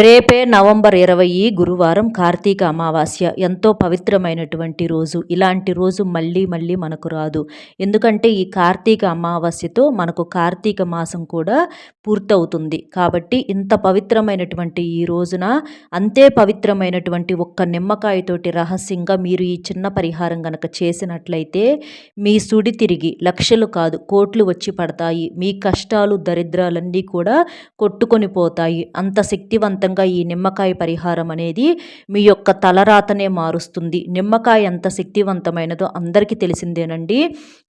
రేపే నవంబర్ ఇరవై గురువారం కార్తీక అమావాస్య. ఎంతో పవిత్రమైనటువంటి రోజు. ఇలాంటి రోజు మళ్ళీ మళ్ళీ మనకు రాదు. ఎందుకంటే ఈ కార్తీక అమావాస్యతో మనకు కార్తీక మాసం కూడా పూర్తవుతుంది. కాబట్టి ఇంత పవిత్రమైనటువంటి ఈ రోజున అంతే పవిత్రమైనటువంటి ఒక్క నిమ్మకాయతోటి రహస్యంగా మీరు ఈ చిన్న పరిహారం గనక చేసినట్లయితే మీ సుడి తిరిగి లక్షలు కాదు కోట్లు వచ్చి పడతాయి. మీ కష్టాలు దరిద్రాలన్నీ కూడా కొట్టుకొని పోతాయి. అంత శక్తివంత ఖచ్చితంగా ఈ నిమ్మకాయ పరిహారం అనేది మీ యొక్క తలరాతనే మారుస్తుంది. నిమ్మకాయ ఎంత శక్తివంతమైనదో అందరికీ తెలిసిందేనండి.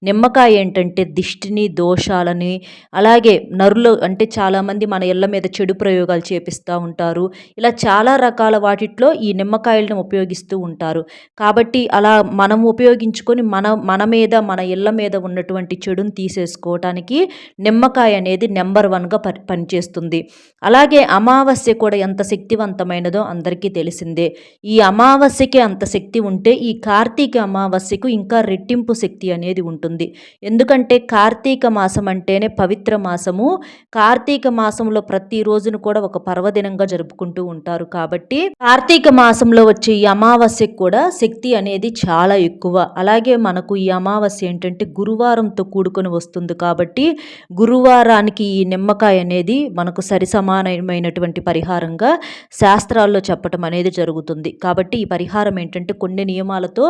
నిమ్మకాయ ఏంటంటే దిష్టిని దోషాలని అలాగే నరులు అంటే చాలామంది మన ఇళ్ళ మీద చెడు ప్రయోగాలు చేపిస్తూ ఉంటారు. ఇలా చాలా రకాల వాటిట్లో ఈ నిమ్మకాయలను ఉపయోగిస్తూ ఉంటారు. కాబట్టి అలా మనం ఉపయోగించుకొని మన మన మీద మన ఇళ్ళ మీద ఉన్నటువంటి చెడుని తీసేసుకోవటానికి నిమ్మకాయ అనేది నెంబర్ వన్గా పని పనిచేస్తుంది. అలాగే అమావాస్య కూడా ఎంత శక్తివంతమైనదో అందరికీ తెలిసిందే. ఈ అమావాస్యకి అంత శక్తి ఉంటే ఈ కార్తీక అమావాస్యకు ఇంకా రెట్టింపు శక్తి అనేది ఉంటుంది. ఎందుకంటే కార్తీక మాసం అంటేనే పవిత్ర మాసము. కార్తీక మాసంలో ప్రతి రోజును కూడా ఒక పర్వదినంగా జరుపుకుంటూ ఉంటారు కాబట్టి కార్తీక మాసంలో వచ్చే ఈ అమావాస్యకు కూడా శక్తి అనేది చాలా ఎక్కువ. అలాగే మనకు ఈ అమావాస్య ఏంటంటే గురువారంతో కూడుకొని వస్తుంది కాబట్టి గురువారానికి ఈ నిమ్మకాయ అనేది మనకు సరిసమానమైనటువంటి పరిహారం విధంగా శాస్త్రాల్లో చెప్పటం అనేది జరుగుతుంది. కాబట్టి ఈ పరిహారం ఏంటంటే కొన్ని నియమాలతో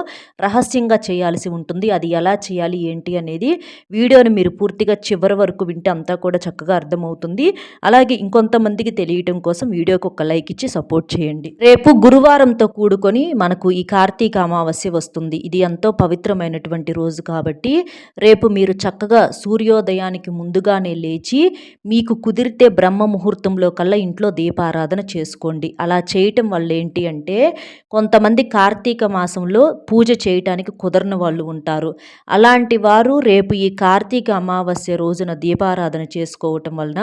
రహస్యంగా చేయాల్సి ఉంటుంది. అది ఎలా చేయాలి ఏంటి అనేది వీడియోని మీరు పూర్తిగా చివరి వరకు వింటే అంతా కూడా చక్కగా అర్థమవుతుంది. అలాగే ఇంకొంతమందికి తెలియటం కోసం వీడియోకి ఒక లైక్ ఇచ్చి సపోర్ట్ చేయండి. రేపు గురువారంతో కూడుకొని మనకు ఈ కార్తీక అమావాస్య వస్తుంది. ఇది ఎంతో పవిత్రమైనటువంటి రోజు కాబట్టి రేపు మీరు చక్కగా సూర్యోదయానికి ముందుగానే లేచి మీకు కుదిరితే బ్రహ్మ ముహూర్తంలో కల్లా ఇంట్లో దీపారాధన చేసుకోండి. అలా చేయటం వల్ల ఏంటి అంటే కొంతమంది కార్తీక మాసంలో పూజ చేయటానికి కుదరని వాళ్ళు ఉంటారు. అలాంటి వారు రేపు ఈ కార్తీక అమావాస్య రోజున దీపారాధన చేసుకోవటం వలన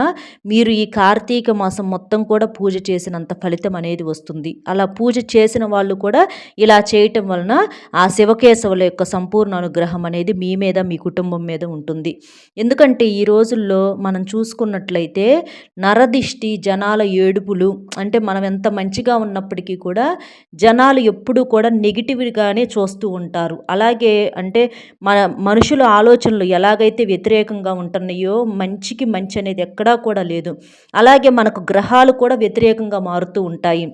మీరు ఈ కార్తీక మాసం మొత్తం కూడా పూజ చేసినంత ఫలితం అనేది వస్తుంది. అలా పూజ చేసిన వాళ్ళు కూడా ఇలా చేయటం వలన ఆ శివకేశవుల యొక్క సంపూర్ణ అనుగ్రహం అనేది మీ మీద మీ కుటుంబం మీద ఉంటుంది. ఎందుకంటే ఈ రోజుల్లో మనం చూసుకున్నట్లయితే నరదిష్టి జనాల ఏడుపులు అంటే మనం ఎంత మంచిగా ఉన్నప్పటికీ కూడా జనాలు ఎప్పుడూ కూడా నెగిటివ్గానే చూస్తూ ఉంటారు. అలాగే అంటే మన మనుషుల ఆలోచనలు ఎలాగైతే వ్యతిరేకంగా ఉంటున్నాయో మంచికి మంచి అనేది ఎక్కడా కూడా లేదు. అలాగే మనకు గ్రహాలు కూడా వ్యతిరేకంగా మారుతూ ఉంటాయి.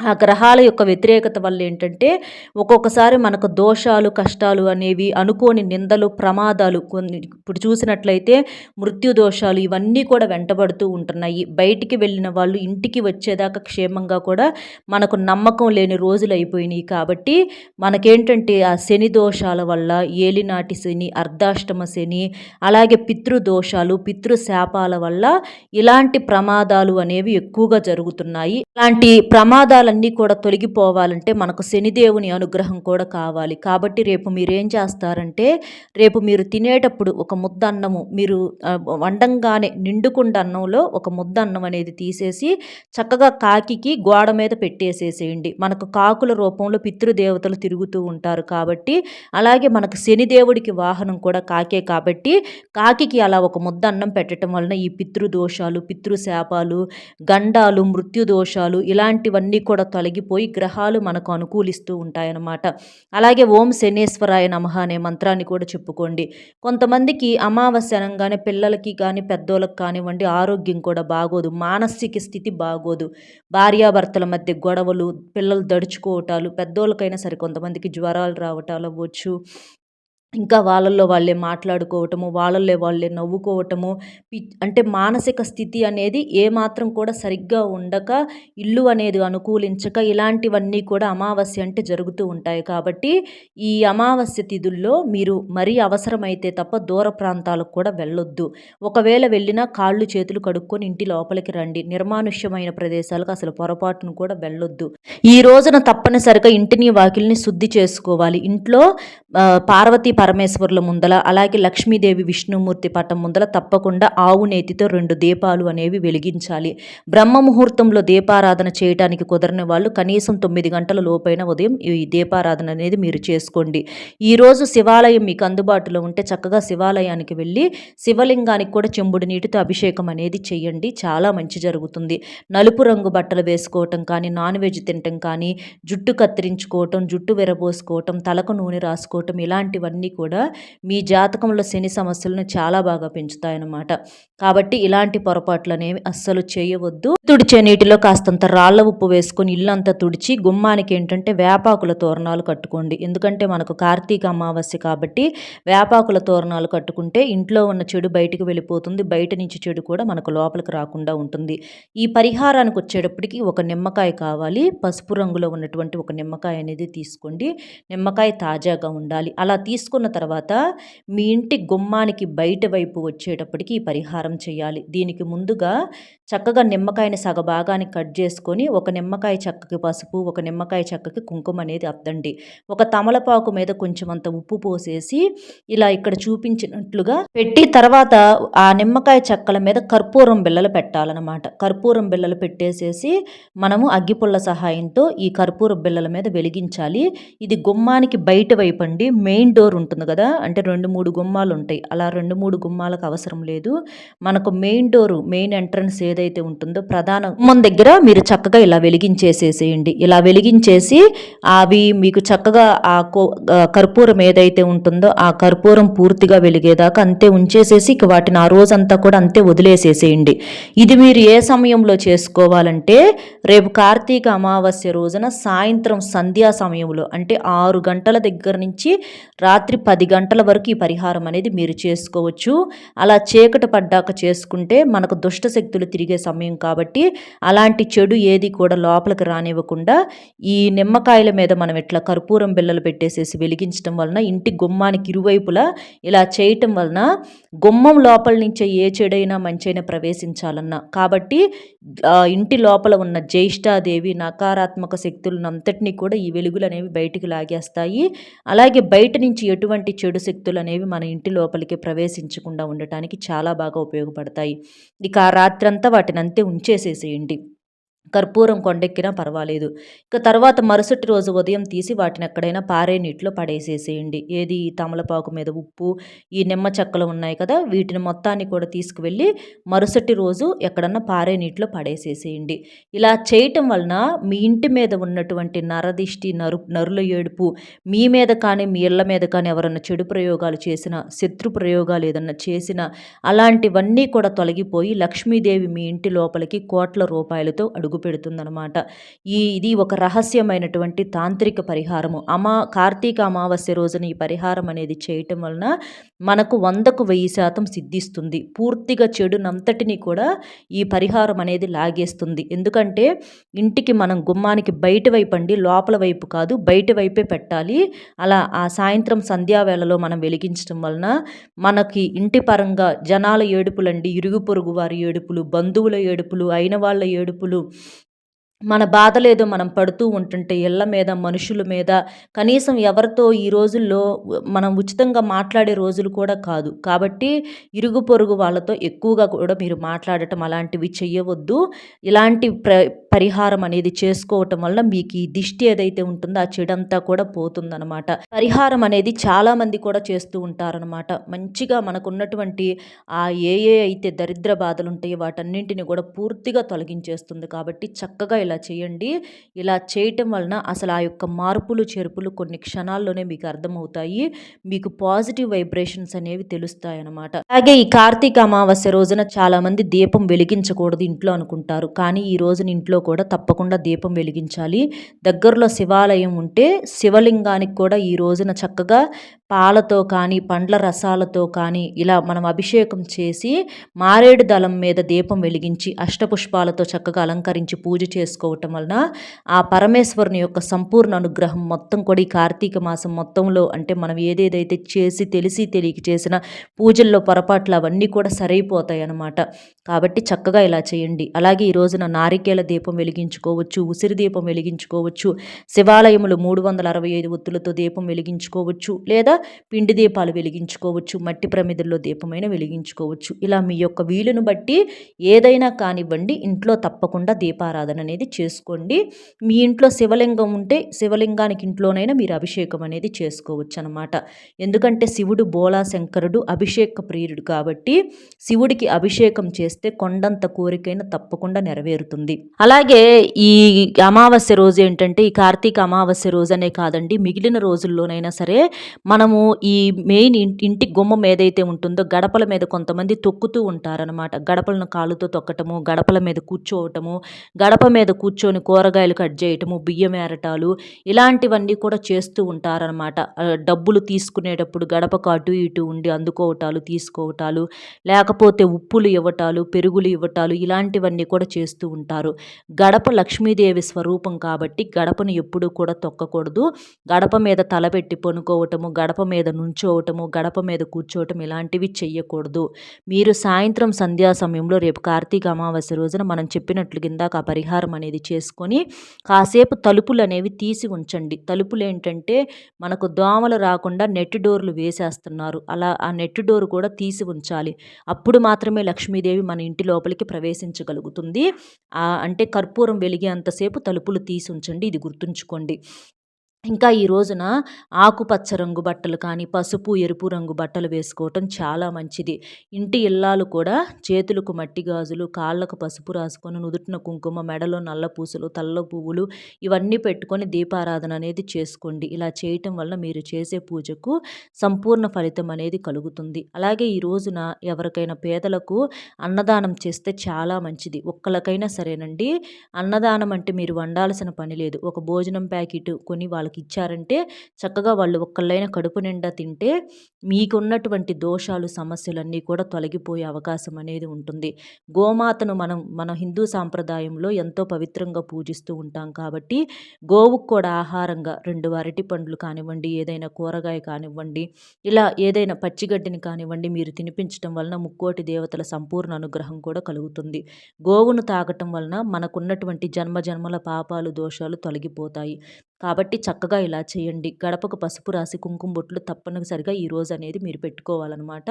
ఆ గ్రహాల యొక్క వ్యతిరేకత వల్ల ఏంటంటే ఒక్కొక్కసారి మనకు దోషాలు కష్టాలు అనేవి అనుకోని నిందలు ప్రమాదాలు కొన్ని ఇప్పుడు చూసినట్లయితే మృత్యు దోషాలు ఇవన్నీ కూడా వెంటబడుతూ ఉంటున్నాయి. బయటికి వెళ్ళిన వాళ్ళు ఇంటికి వచ్చేదాకా క్షేమంగా కూడా మనకు నమ్మకం లేని రోజులు అయిపోయినాయి. కాబట్టి మనకేంటంటే ఆ శని దోషాల వల్ల ఏలినాటి శని అర్ధాష్టమ శని అలాగే పితృదోషాలు పితృశాపాల వల్ల ఇలాంటి ప్రమాదాలు అనేవి ఎక్కువగా జరుగుతున్నాయి. ఇలాంటి ప్రమాదాలు దోషాలన్నీ కూడా తొలగిపోవాలంటే మనకు శనిదేవుని అనుగ్రహం కూడా కావాలి. కాబట్టి రేపు మీరేం చేస్తారంటే రేపు మీరు తినేటప్పుడు ఒక ముద్ద అన్నము మీరు వండంగానే నిండుకుండ అన్నంలో ఒక ముద్ద అన్నం అనేది తీసేసి చక్కగా కాకికి గోడ మీద పెట్టేసేసేయండి. మనకు కాకుల రూపంలో పితృదేవతలు తిరుగుతూ ఉంటారు కాబట్టి అలాగే మనకు శనిదేవుడికి వాహనం కూడా కాకే కాబట్టి కాకికి అలా ఒక ముద్ద అన్నం పెట్టడం వలన ఈ పితృదోషాలు పితృశాపాలు గండాలు మృత్యుదోషాలు ఇలాంటివన్నీ కూడా కూడా తొలగిపోయి గ్రహాలు మనకు అనుకూలిస్తూ ఉంటాయన్నమాట. అలాగే ఓం శనేశ్వరాయ నమ అనే మంత్రాన్ని కూడా చెప్పుకోండి. కొంతమందికి అమావాస్య అనగానే పిల్లలకి కానీ పెద్దోళ్ళకి కానివ్వండి ఆరోగ్యం కూడా బాగోదు మానసిక స్థితి బాగోదు. భార్యాభర్తల మధ్య గొడవలు పిల్లలు దడుచుకోవటాలు పెద్దోళ్ళకైనా సరే కొంతమందికి జ్వరాలు రావటాలు అవ్వచ్చు. ఇంకా వాళ్ళల్లో వాళ్ళే మాట్లాడుకోవటము వాళ్ళల్లో వాళ్ళే నవ్వుకోవటము అంటే మానసిక స్థితి అనేది ఏమాత్రం కూడా సరిగ్గా ఉండక ఇల్లు అనేది అనుకూలించక ఇలాంటివన్నీ కూడా అమావాస్య అంటే జరుగుతూ ఉంటాయి. కాబట్టి ఈ అమావాస్య తిథుల్లో మీరు మరీ అవసరమైతే తప్ప దూర ప్రాంతాలకు కూడా వెళ్ళొద్దు. ఒకవేళ వెళ్ళినా కాళ్ళు చేతులు కడుక్కొని ఇంటి లోపలికి రండి. నిర్మానుష్యమైన ప్రదేశాలకు అసలు పొరపాటును కూడా వెళ్ళొద్దు. ఈ రోజున తప్పనిసరిగా ఇంటిని వాకిల్ని శుద్ధి చేసుకోవాలి. ఇంట్లో పార్వతీ పరమేశ్వరుల ముందల అలాగే లక్ష్మీదేవి విష్ణుమూర్తి పటం ముందల తప్పకుండా ఆవు నేతితో రెండు దీపాలు అనేవి వెలిగించాలి. బ్రహ్మ ముహూర్తంలో దీపారాధన చేయడానికి కుదరని వాళ్ళు కనీసం తొమ్మిది గంటల లోపైన ఉదయం ఈ దీపారాధన అనేది మీరు చేసుకోండి. ఈరోజు శివాలయం మీకు అందుబాటులో ఉంటే చక్కగా శివాలయానికి వెళ్ళి శివలింగానికి కూడా చెంబుడు నీటితో అభిషేకం అనేది చేయండి. చాలా మంచి జరుగుతుంది. నలుపు రంగు బట్టలు వేసుకోవటం కానీ నాన్ వెజ్ తినటం కానీ జుట్టు కత్తిరించుకోవటం జుట్టు విరబోసుకోవటం తలకు నూనె రాసుకోవటం ఇలాంటివన్నీ కూడా మీ జాతకంలో శని సమస్యలను చాలా బాగా పెంచుతాయన్నమాట. కాబట్టి ఇలాంటి పొరపాట్లు అనేవి అస్సలు చేయవద్దు. తుడిచే నీటిలో కాస్తంత రాళ్ళ ఉప్పు వేసుకొని ఇల్లంతా తుడిచి గుమ్మానికి ఏంటంటే వేపాకుల తోరణాలు కట్టుకోండి. ఎందుకంటే మనకు కార్తీక అమావాస్య కాబట్టి వేపాకుల తోరణాలు కట్టుకుంటే ఇంట్లో ఉన్న చెడు బయటికి వెళ్ళిపోతుంది. బయట నుంచి చెడు కూడా మనకు లోపలికి రాకుండా ఉంటుంది. ఈ పరిహారానికి వచ్చేటప్పటికి ఒక నిమ్మకాయ కావాలి. పసుపు రంగులో ఉన్నటువంటి ఒక నిమ్మకాయ అనేది తీసుకోండి. నిమ్మకాయ తాజాగా ఉండాలి ఉండాలి. అలా తీసుకున్న తర్వాత మీ ఇంటి గుమ్మానికి బయట వైపు వచ్చేటప్పటికి ఈ పరిహారం చేయాలి. దీనికి ముందుగా చక్కగా నిమ్మకాయని సగభాగానికి కట్ చేసుకొని ఒక నిమ్మకాయ చెక్కకి పసుపు ఒక నిమ్మకాయ చెక్కకి కుంకుమ అనేది అద్దండి. ఒక తమలపాకు మీద కొంచెం అంత ఉప్పు పోసేసి ఇలా ఇక్కడ చూపించినట్లుగా పెట్టి తర్వాత ఆ నిమ్మకాయ చెక్కల మీద కర్పూరం బిళ్ళలు పెట్టాలన్నమాట. కర్పూరం బిళ్ళలు పెట్టేసేసి మనము అగ్గిపుల్ల సహాయంతో ఈ కర్పూర బిళ్ళల మీద వెలిగించాలి. ఇది గుమ్మానికి బయట వైపు అండి మెయిన్ డోర్ ఉంటుంది కదా అంటే రెండు మూడు గుమ్మాలు ఉంటాయి. అలా రెండు మూడు గుమ్మాలకు అవసరం లేదు. మనకు మెయిన్ డోరు మెయిన్ ఎంట్రన్స్ ఏదైతే ఉంటుందో ప్రధాన గుమ్మం దగ్గర మీరు చక్కగా ఇలా వెలిగించేసేసేయండి. ఇలా వెలిగించేసి అవి మీకు చక్కగా ఆ కో ఆ కర్పూరం ఏదైతే ఉంటుందో ఆ కర్పూరం పూర్తిగా వెలిగేదాకా అంతే ఉంచేసేసి ఇక వాటిని ఆ రోజంతా కూడా అంతే వదిలేసేసేయండి. ఇది మీరు ఏ సమయంలో చేసుకోవాలంటే రేపు కార్తీక అమావాస్య రోజున సాయంత్రం సంధ్యా సమయంలో అంటే ఆరు గంటల దగ్గర నుంచి రాత్రి పది గంటల వరకు ఈ పరిహారం అనేది మీరు చేసుకోవచ్చు. అలా చీకటి పడ్డాక చేసుకుంటే మనకు దుష్ట శక్తులు తిరిగే సమయం కాబట్టి అలాంటి చెడు ఏది కూడా లోపలికి రానివ్వకుండా ఈ నిమ్మకాయల మీద మనం ఇట్లా కర్పూరం బిళ్ళలు పెట్టేసేసి వెలిగించడం వలన ఇంటి గుమ్మానికి ఇరువైపులా ఇలా చేయటం వలన గుమ్మం లోపల నుంచే ఏ చెడైనా మంచైనా ప్రవేశించాలన్నా. కాబట్టి ఇంటి లోపల ఉన్న జ్యేష్ఠాదేవి నకారాత్మక శక్తులను అంతటినీ కూడా ఈ వెలుగులు అనేవి బయటికి లాగేస్తాయి. అలాగే బయట నుంచి ఎటువంటి చెడు శక్తులు అనేవి మన ఇంటి లోపలికి ప్రవేశించకుండా ఉండటానికి చాలా బాగా ఉపయోగపడతాయి. ఇక ఆ రాత్రంతా వాటిని అంతే ఉంచేసేసేయండి. కర్పూరం కొండెక్కినా పర్వాలేదు. ఇక తర్వాత మరుసటి రోజు ఉదయం తీసి వాటిని ఎక్కడైనా పారే నీటిలో పడేసేసేయండి. ఏది? ఈ తమలపాకు మీద ఉప్పు ఈ నిమ్మ చెక్కలు ఉన్నాయి కదా వీటిని మొత్తాన్ని కూడా తీసుకువెళ్ళి మరుసటి రోజు ఎక్కడన్నా పారే నీటిలో పడేసేసేయండి. ఇలా చేయటం వలన మీ ఇంటి మీద ఉన్నటువంటి నరదిష్టి నరు నరుల ఏడుపు మీ మీద కానీ మీ ఇళ్ళ మీద కానీ ఎవరన్నా చెడు ప్రయోగాలు చేసిన శత్రు ప్రయోగాలు ఏదన్నా చేసిన అలాంటివన్నీ కూడా తొలగిపోయి లక్ష్మీదేవి మీ ఇంటి లోపలికి కోట్ల రూపాయలతో అడుగు పెడుతుందనమాట ఈ ఇది ఒక రహస్యమైనటువంటి తాంత్రిక పరిహారము. అమా కార్తీక అమావాస్య రోజున ఈ పరిహారం అనేది చేయటం వలన మనకు వందకు వెయ్యి శాతం సిద్ధిస్తుంది. పూర్తిగా చెడునంతటిని కూడా ఈ పరిహారం అనేది లాగేస్తుంది. ఎందుకంటే ఇంటికి మనం గుమ్మానికి బయట వైపు అండి లోపల వైపు కాదు బయట వైపే పెట్టాలి. అలా ఆ సాయంత్రం సంధ్యావేళలో మనం వెలిగించడం వలన మనకి ఇంటి పరంగా జనాల ఏడుపులండి ఇరుగు పొరుగు వారి ఏడుపులు బంధువుల ఏడుపులు అయిన వాళ్ళ ఏడుపులు మన బాధలేదో మనం పడుతూ ఉంటుంటే ఇళ్ళ మీద మనుషుల మీద కనీసం ఎవరితో ఈ రోజుల్లో మనం ఉచితంగా మాట్లాడే రోజులు కూడా కాదు. కాబట్టి ఇరుగు పొరుగు వాళ్ళతో ఎక్కువగా కూడా మీరు మాట్లాడటం అలాంటివి చేయవద్దు ఇలాంటి ప్ర పరిహారం అనేది చేసుకోవటం వల్ల మీకు ఈ దిష్టి ఏదైతే ఉంటుందో ఆ చెడంతా కూడా పోతుందనమాట పరిహారం అనేది చాలామంది కూడా చేస్తూ ఉంటారనమాట మంచిగా మనకున్నటువంటి ఆ ఏ ఏ అయితే దరిద్ర బాధలు ఉంటాయో వాటన్నింటిని కూడా పూర్తిగా తొలగించేస్తుంది. కాబట్టి చక్కగా ఇలా చేయండి. ఇలా చేయటం వలన అసలు ఆ యొక్క మార్పులు చేర్పులు కొన్ని క్షణాల్లోనే మీకు అర్థమవుతాయి. మీకు పాజిటివ్ వైబ్రేషన్స్ అనేవి తెలుస్తాయి అన్నమాట అలాగే ఈ కార్తీక అమావాస్య రోజున చాలామంది దీపం వెలిగించకూడదు ఇంట్లో అనుకుంటారు. కానీ ఈ రోజున ఇంట్లో కూడా తప్పకుండా దీపం వెలిగించాలి. దగ్గరలో శివాలయం ఉంటే శివలింగానికి కూడా ఈ రోజున చక్కగా పాలతో కానీ పండ్ల రసాలతో కానీ ఇలా మనం అభిషేకం చేసి మారేడు దళం మీద దీపం వెలిగించి అష్టపుష్పాలతో చక్కగా అలంకరించి పూజ చేసుకోవటం వలన ఆ పరమేశ్వరుని యొక్క సంపూర్ణ అనుగ్రహం మొత్తం కూడా ఈ కార్తీక మాసం మొత్తంలో అంటే మనం ఏదేదైతే చేసి తెలిసి తెలియక చేసిన పూజల్లో పొరపాట్లు అవన్నీ కూడా సరైపోతాయి అన్నమాట. కాబట్టి చక్కగా ఇలా చేయండి. అలాగే ఈ రోజున నారికేల దీపం వెలిగించుకోవచ్చు ఉసిరి దీపం వెలిగించుకోవచ్చు శివాలయములు మూడు వందల అరవై ఐదు ఒత్తులతో దీపం వెలిగించుకోవచ్చు లేదా పిండి దీపాలు వెలిగించుకోవచ్చు మట్టి ప్రమిదల్లో దీపమైన వెలిగించుకోవచ్చు. ఇలా మీ యొక్క వీలును బట్టి ఏదైనా కానివ్వండి ఇంట్లో తప్పకుండా దీపారాధన అనేది చేసుకోండి. మీ ఇంట్లో శివలింగం ఉంటే శివలింగానికి ఇంట్లోనైనా మీరు అభిషేకం అనేది చేసుకోవచ్చు అనమాట ఎందుకంటే శివుడు బోలా శంకరుడు అభిషేక ప్రియుడు కాబట్టి శివుడికి అభిషేకం చేస్తే కొండంత కోరికైనా తప్పకుండా నెరవేరుతుంది. అలాగే ఈ అమావాస్య రోజు ఏంటంటే ఈ కార్తీక అమావాస్య రోజు అనే కాదండి మిగిలిన రోజుల్లోనైనా సరే మనం మనము ఈ మెయిన్ ఇంటి గుమ్మం ఏదైతే ఉంటుందో గడపల మీద కొంతమంది తొక్కుతూ ఉంటారనమాట గడపలను కాళ్ళతో తొక్కటము గడపల మీద కూర్చోవటము గడప మీద కూర్చొని కూరగాయలు కట్ చేయటము బియ్యం ఏరటాలు ఇలాంటివన్నీ కూడా చేస్తూ ఉంటారనమాట డబ్బులు తీసుకునేటప్పుడు గడపకు అటు ఇటు ఉండి అందుకోవటాలు తీసుకోవటాలు లేకపోతే ఉప్పులు ఇవ్వటాలు పెరుగులు ఇవ్వటాలు ఇలాంటివన్నీ కూడా చేస్తూ ఉంటారు. గడప లక్ష్మీదేవి స్వరూపం కాబట్టి గడపను ఎప్పుడూ కూడా తొక్కకూడదు. గడప మీద తలపెట్టి పనుకోవటము గడప గడప మీద నుంచోవటము గడప మీద కూర్చోవటం ఇలాంటివి చెయ్యకూడదు. మీరు సాయంత్రం సంధ్యా సమయంలో రేపు కార్తీక అమావాస్య రోజున మనం చెప్పినట్లు కిందాక ఆ పరిహారం అనేది చేసుకొని కాసేపు తలుపులు అనేవి తీసి ఉంచండి. తలుపులు ఏంటంటే మనకు దోమలు రాకుండా నెట్ డోర్లు వేసేస్తున్నారు. అలా ఆ నెట్ డోర్ కూడా తీసి ఉంచాలి. అప్పుడు మాత్రమే లక్ష్మీదేవి మన ఇంటి లోపలికి ప్రవేశించగలుగుతుంది. అంటే కర్పూరం వెలిగేంతసేపు తలుపులు తీసి ఉంచండి. ఇది గుర్తుంచుకోండి. ఇంకా ఈ రోజున ఆకుపచ్చ రంగు బట్టలు కానీ పసుపు ఎరుపు రంగు బట్టలు వేసుకోవటం చాలా మంచిది. ఇంటి ఇల్లాలు కూడా చేతులకు మట్టి గాజులు కాళ్ళకు పసుపు రాసుకొని నుదుటిన కుంకుమ మెడలో నల్ల పూసలు తల్ల పువ్వులు ఇవన్నీ పెట్టుకొని దీపారాధన అనేది చేసుకోండి. ఇలా చేయటం వల్ల మీరు చేసే పూజకు సంపూర్ణ ఫలితం అనేది కలుగుతుంది. అలాగే ఈ రోజున ఎవరికైనా పేదలకు అన్నదానం చేస్తే చాలా మంచిది. ఒక్కలకైనా సరేనండి. అన్నదానం అంటే మీరు వండాల్సిన పని లేదు. ఒక భోజనం ప్యాకెట్ కొని వాళ్ళకి వాళ్ళకి ఇచ్చారంటే చక్కగా వాళ్ళు ఒక్కళ్ళైనా కడుపు నిండా తింటే మీకున్నటువంటి దోషాలు సమస్యలన్నీ కూడా తొలగిపోయే అవకాశం అనేది ఉంటుంది. గోమాతను మనం మన హిందూ సాంప్రదాయంలో ఎంతో పవిత్రంగా పూజిస్తూ ఉంటాం కాబట్టి గోవుకు కూడా ఆహారంగా రెండు అరటి పండ్లు కానివ్వండి ఏదైనా కూరగాయ కానివ్వండి ఇలా ఏదైనా పచ్చిగడ్డిని కానివ్వండి మీరు తినిపించడం వలన ముక్కోటి దేవతల సంపూర్ణ అనుగ్రహం కూడా కలుగుతుంది. గోవును తాగటం వలన మనకున్నటువంటి జన్మ జన్మల పాపాలు దోషాలు తొలగిపోతాయి. కాబట్టి చక్కగా చక్కగా ఇలా చేయండి. గడపకు పసుపు రాసి కుంకుమ బొట్లు తప్పనిసరిగా రోజు అనేది మీరు పెట్టుకోవాలన్నమాట.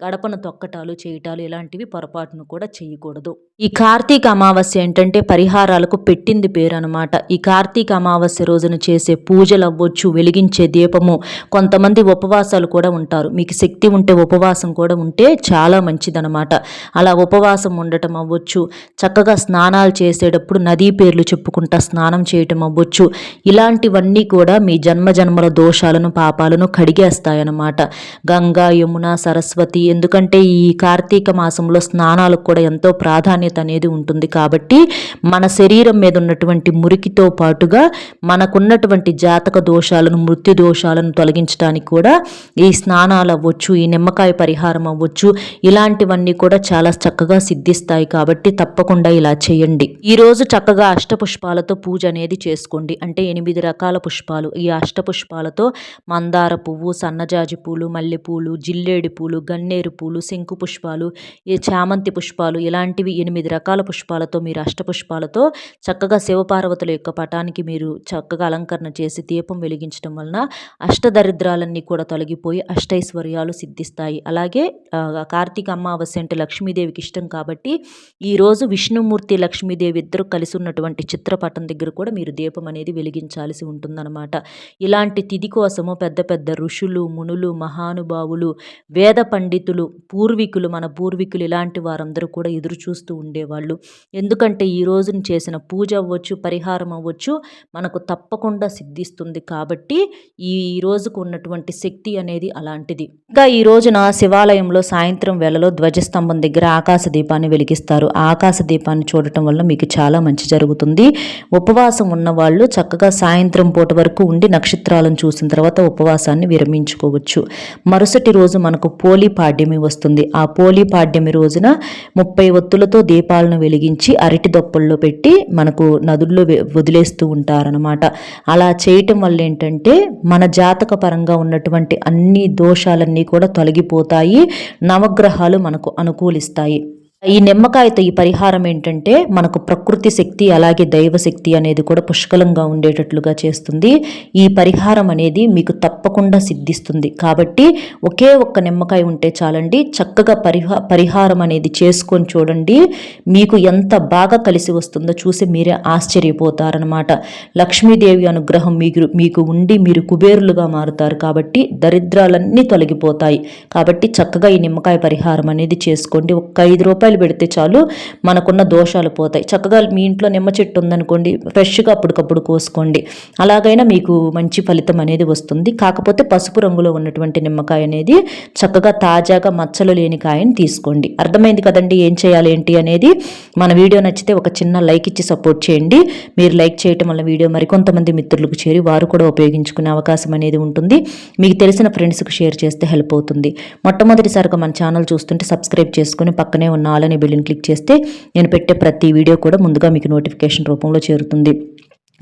గడపను తొక్కటాలు చేయటాలు ఇలాంటివి పొరపాటును కూడా చేయకూడదు. ఈ కార్తీక అమావాస్య ఏంటంటే పరిహారాలకు పెట్టింది పేరు అనమాట ఈ కార్తీక అమావాస్య రోజున చేసే పూజలు అవ్వచ్చు వెలిగించే దీపము కొంతమంది ఉపవాసాలు కూడా ఉంటారు. మీకు శక్తి ఉంటే ఉపవాసం కూడా ఉంటే చాలా మంచిదనమాట అలా ఉపవాసం ఉండటం అవ్వచ్చు. చక్కగా స్నానాలు చేసేటప్పుడు నదీ పేర్లు చెప్పుకుంటా స్నానం చేయటం అవ్వచ్చు. ఇలాంటివన్నీ కూడా మీ జన్మ జన్మల దోషాలను పాపాలను కడిగేస్తాయన్నమాట. గంగా యమున సరస్వతి ఎందుకంటే ఈ కార్తీక మాసంలో స్నానాలకు కూడా ఎంతో ప్రాధాన్యత అనేది ఉంటుంది కాబట్టి మన శరీరం మీద ఉన్నటువంటి మురికితో పాటుగా మనకున్నటువంటి జాతక దోషాలను మృత్యు దోషాలను తొలగించడానికి కూడా ఈ స్నానాలు అవ్వచ్చు ఈ నిమ్మకాయ పరిహారం అవ్వచ్చు ఇలాంటివన్నీ కూడా చాలా చక్కగా సిద్ధిస్తాయి కాబట్టి తప్పకుండా ఇలా చేయండి. ఈరోజు చక్కగా అష్టపుష్పాలతో పూజ అనేది చేసుకోండి. అంటే ఎనిమిది రకాల పుష్ప పుష్పాలు ఈ అష్టపుష్పాలతో మందార పువ్వు సన్నజాజి పూలు మల్లెపూలు జిల్లేడి పూలు గన్నేరు పూలు శంకు పుష్పాలు ఈ చామంతి పుష్పాలు ఇలాంటివి ఎనిమిది రకాల పుష్పాలతో మీరు అష్టపుష్పాలతో చక్కగా శివపార్వతుల యొక్క పటానికి మీరు చక్కగా అలంకరణ చేసి దీపం వెలిగించడం వలన అష్టదరిద్రాలన్నీ కూడా తొలగిపోయి అష్టైశ్వర్యాలు సిద్ధిస్తాయి. అలాగే కార్తీక అమావాస్య అంటే లక్ష్మీదేవికి ఇష్టం కాబట్టి ఈరోజు విష్ణుమూర్తి లక్ష్మీదేవి ఇద్దరు కలిసి ఉన్నటువంటి చిత్రపటం దగ్గర కూడా మీరు దీపం అనేది వెలిగించాల్సి ఉంటుంది అనమాట ఇలాంటి తిథి కోసము పెద్ద పెద్ద ఋషులు మునులు మహానుభావులు వేద పండితులు పూర్వీకులు మన పూర్వీకులు ఇలాంటి వారందరూ కూడా ఎదురు చూస్తూ ఉండేవాళ్ళు. ఎందుకంటే ఈ రోజున చేసిన పూజ అవ్వచ్చు పరిహారం అవ్వచ్చు మనకు తప్పకుండా సిద్ధిస్తుంది కాబట్టి ఈ రోజుకు ఉన్నటువంటి శక్తి అనేది అలాంటిది. ఇంకా ఈ రోజున శివాలయంలో సాయంత్రం వేళలో ధ్వజస్తంభం దగ్గర ఆకాశ దీపాన్ని వెలిగిస్తారు. ఆకాశ దీపాన్ని చూడటం వల్ల మీకు చాలా మంచి జరుగుతుంది. ఉపవాసం ఉన్న వాళ్ళు చక్కగా సాయంత్రం పూట అప్పటి వరకు ఉండి నక్షత్రాలను చూసిన తర్వాత ఉపవాసాన్ని విరమించుకోవచ్చు. మరుసటి రోజు మనకు పోలి పాడ్యమి వస్తుంది. ఆ పోలి పాడ్యమి రోజున ముప్పై ఒత్తులతో దీపాలను వెలిగించి అరటి దొప్పల్లో పెట్టి మనకు నదుల్లో వదిలేస్తూ ఉంటారనమాట అలా చేయటం వల్ల ఏంటంటే మన జాతక పరంగా ఉన్నటువంటి అన్ని దోషాలన్నీ కూడా తొలగిపోతాయి. నవగ్రహాలు మనకు అనుకూలిస్తాయి. ఈ నిమ్మకాయతో ఈ పరిహారం ఏంటంటే మనకు ప్రకృతి శక్తి అలాగే దైవ శక్తి అనేది కూడా పుష్కలంగా ఉండేటట్లుగా చేస్తుంది. ఈ పరిహారం అనేది మీకు తప్పకుండా సిద్ధిస్తుంది. కాబట్టి ఒకే ఒక్క నిమ్మకాయ ఉంటే చాలండి. చక్కగా పరిహా పరిహారం అనేది చేసుకొని చూడండి. మీకు ఎంత బాగా కలిసి వస్తుందో చూసి మీరే ఆశ్చర్యపోతారనమాట లక్ష్మీదేవి అనుగ్రహం మీకు మీకు ఉండి మీరు కుబేరులుగా మారుతారు కాబట్టి దరిద్రాలన్నీ తొలగిపోతాయి. కాబట్టి చక్కగా ఈ నిమ్మకాయ పరిహారం అనేది చేసుకోండి. ఒక ఐదు రూపాయలు రూపాయలు పెడితే చాలు మనకున్న దోషాలు పోతాయి. చక్కగా మీ ఇంట్లో నిమ్మ చెట్టు ఉందనుకోండి ఫ్రెష్గా అప్పటికప్పుడు కోసుకోండి. అలాగైనా మీకు మంచి ఫలితం అనేది వస్తుంది. కాకపోతే పసుపు రంగులో ఉన్నటువంటి నిమ్మకాయ అనేది చక్కగా తాజాగా మచ్చలు లేని కాయని తీసుకోండి. అర్థమైంది కదండి ఏం చేయాలి ఏంటి అనేది? మన వీడియో నచ్చితే ఒక చిన్న లైక్ ఇచ్చి సపోర్ట్ చేయండి. మీరు లైక్ చేయటం వల్ల వీడియో మరికొంతమంది మిత్రులకు చేరి వారు కూడా ఉపయోగించుకునే అవకాశం అనేది ఉంటుంది. మీకు తెలిసిన ఫ్రెండ్స్కి షేర్ చేస్తే హెల్ప్ అవుతుంది. మొట్టమొదటిసారిగా మన ఛానల్ చూస్తుంటే సబ్స్క్రైబ్ చేసుకుని పక్కనే ఉన్న ఆల్ బిల్లుని క్లిక్ చేస్తే నేను పెట్టే ప్రతి వీడియో కూడా ముందుగా మీకు నోటిఫికేషన్ రూపంలో చేరుతుంది.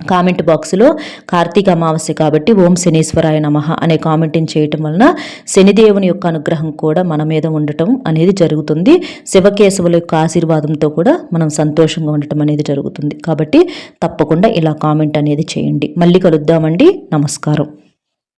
కామెంట్ బాక్స్లో కార్తీక అమావాస్య కాబట్టి ఓం శనీశ్వరాయ నమ అనే కామెంటింగ్ చేయటం వలన శనిదేవుని యొక్క అనుగ్రహం కూడా మన మీద ఉండటం అనేది జరుగుతుంది. శివకేశవుల యొక్క ఆశీర్వాదంతో కూడా మనం సంతోషంగా ఉండటం అనేది జరుగుతుంది. కాబట్టి తప్పకుండా ఇలా కామెంట్ అనేది చేయండి. మళ్ళీ కలుద్దామండి. నమస్కారం.